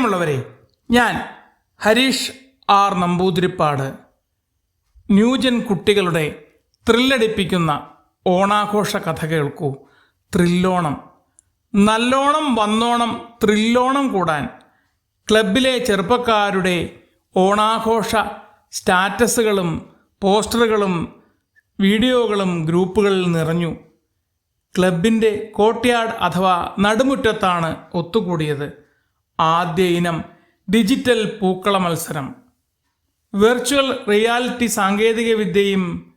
പ്രിയമുള്ളവരെ ഞാൻ Harish R Namboodiripad. New gen കുട്ടികളുടെ ത്രില്ലടിപ്പിക്കുന്ന ഓണാഘോഷ കഥ കേൾക്കൂ ത്രില്ലോണം. നല്ലോണം വന്നോണം ത്രില്ലോണം കൂടാൻ ക്ലബിലെ ചെറുപ്പക്കാരുടെ ഓണാഘോഷ സ്റ്റാറ്റസുകളും പോസ്റ്ററുകളും വീഡിയോകളും ഗ്രൂപ്പുകളിൽ നിറഞ്ഞു. ക്ലബിന്റെ കോട്ട്യാർഡ് അഥവാ നടുമുറ്റത്താണ് ഒത്തുകൂടിയത്. ആദ്യ ഇനം ഡിജിറ്റൽ പൂക്കള മത്സരം. വെർച്വൽ റിയാലിറ്റി സാങ്കേതികവിദ്യയും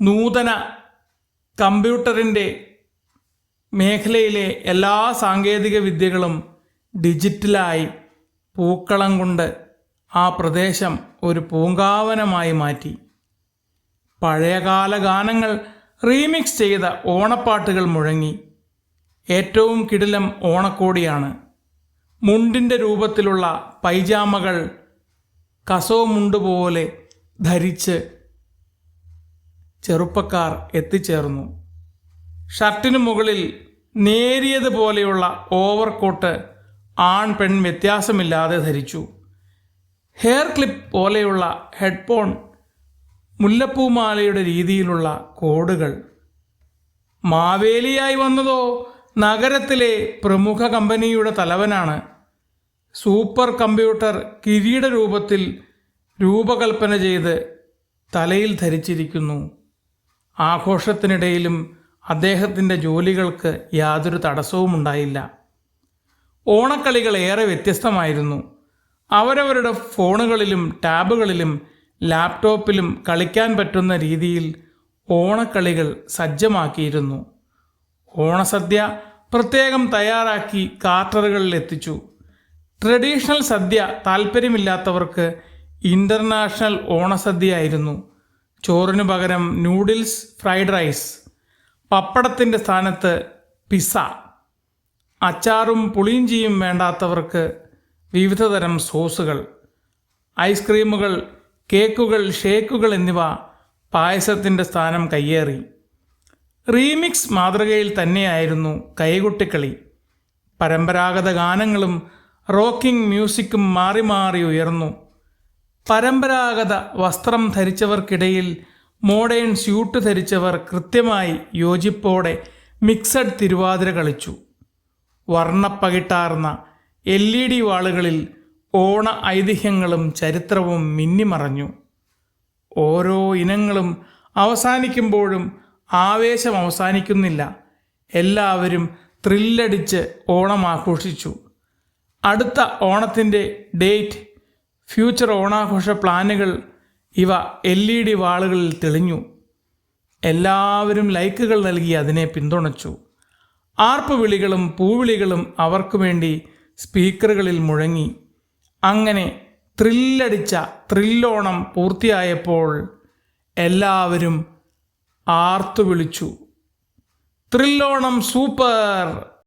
നൂതന കമ്പ്യൂട്ടറിന്റെ മേഖലയിലെ എല്ലാ സാങ്കേതിക വിദ്യകളും ഡിജിറ്റലായി പൂക്കളം കൊണ്ട് ആ പ്രദേശം ഒരു പൂങ്കാവനമായി മാറ്റി. പഴയകാല ഗാനങ്ങൾ റീമിക്സ് ചെയ്ത ഓണപ്പാട്ടുകൾ മുഴങ്ങി. ഏറ്റവും കിടിലം ഓണക്കോടിയാണ്. മുണ്ടിന്റെ രൂപത്തിലുള്ള പൈജാമകൾ കസോ മുണ്ട് പോലെ ധരിച്ച് ചെറുപ്പക്കാർ എത്തിച്ചേർന്നു. ഷർട്ടിനു മുകളിൽ നേരിയതുപോലെയുള്ള ഓവർകോട്ട് ആൺ പെൺ വ്യത്യാസമില്ലാതെ ധരിച്ചു. ഹെയർ ക്ലിപ്പ് പോലെയുള്ള ഹെഡ്ഫോൺ മുല്ലപ്പൂമാലയുടെ രീതിയിലുള്ള കോഡുകൾ. മാവേലിയായി വന്നതോ നഗരത്തിലെ പ്രമുഖ കമ്പനിയുടെ തലവനാണ് സൂപ്പർ കമ്പ്യൂട്ടർ കിരീട രൂപത്തിൽ രൂപകൽപ്പന ചെയ്ത് തലയിൽ ധരിച്ചിരിക്കുന്നു. ആഘോഷത്തിനിടയിലും അദ്ദേഹത്തിന്റെ ജോലികൾക്ക് യാതൊരു തടസ്സവും ഉണ്ടായില്ല. ഓണക്കളികൾ ഏറെ വ്യത്യസ്തമായിരുന്നു. അവരവരുടെ ഫോണുകളിലും ടാബുകളിലും ലാപ്ടോപ്പിലും കളിക്കാൻ പറ്റുന്ന രീതിയിൽ ഓണക്കളികൾ സജ്ജമാക്കിയിരുന്നു. ഓണസദ്യ പ്രത്യേകം തയ്യാറാക്കി കാർട്ടറുകളിൽ എത്തിച്ചു ട്രഡീഷണൽ സദ്യ താല്പര്യമില്ലാത്തവർക്ക് ഇന്റർനാഷണൽ ഓണസദ്യയായിരുന്നു. ചോറിനു പകരം നൂഡിൽസ് ഫ്രൈഡ് റൈസ് പപ്പടത്തിന്റെ സ്ഥാനത്ത് പിസ്സ അച്ചാറും പുളിയിഞ്ചിയും വേണ്ടാത്തവർക്ക് വിവിധതരം സോസുകൾ. ഐസ്ക്രീമുകൾ കേക്കുകൾ ഷേക്കുകൾ എന്നിവ പായസത്തിന്റെ സ്ഥാനം കയ്യേറി. റീമിക്സ് മാതൃകയിൽ തന്നെയായിരുന്നു കൈകൊട്ടിക്കളി. പരമ്പരാഗത ഗാനങ്ങളും റോക്കിംഗ് മ്യൂസിക്കും മാറി മാറി ഉയർന്നു. പരമ്പരാഗത വസ്ത്രം ധരിച്ചവർക്കിടയിൽ മോഡേൺ സ്യൂട്ട് ധരിച്ചവർ കൃത്യമായി യോജിപ്പോടെ മിക്സഡ് തിരുവാതിര കളിച്ചു. വർണപ്പകിട്ടാർന്ന എൽ ഇ ഡി വാളുകളിൽ ഓണ ഐതിഹ്യങ്ങളും ചരിത്രവും മിന്നിമറഞ്ഞു. ഓരോ ഇനങ്ങളും അവസാനിക്കുമ്പോഴും ആവേശം അവസാനിക്കുന്നില്ല. എല്ലാവരും ത്രില്ലടിച്ച് ഓണം ആഘോഷിച്ചു. അടുത്ത ഓണത്തിന്റെ ഡേറ്റ് ഫ്യൂച്ചർ ഓണാഘോഷ പ്ലാനുകൾ ഇവ എൽ ഇ ഡി വാളുകളിൽ തെളിഞ്ഞു. എല്ലാവരും ലൈക്കുകൾ നൽകി അതിനെ പിന്തുണച്ചു. ആർപ്പ് വിളികളും പൂവിളികളും അവർക്കു വേണ്ടി സ്പീക്കറുകളിൽ മുഴങ്ങി. അങ്ങനെ ത്രില്ലടിച്ച ത്രില്ലോണം പൂർത്തിയായപ്പോൾ എല്ലാവരും ആർത്തു വിളിച്ചു ത്രില്ലോണം സൂപ്പർ!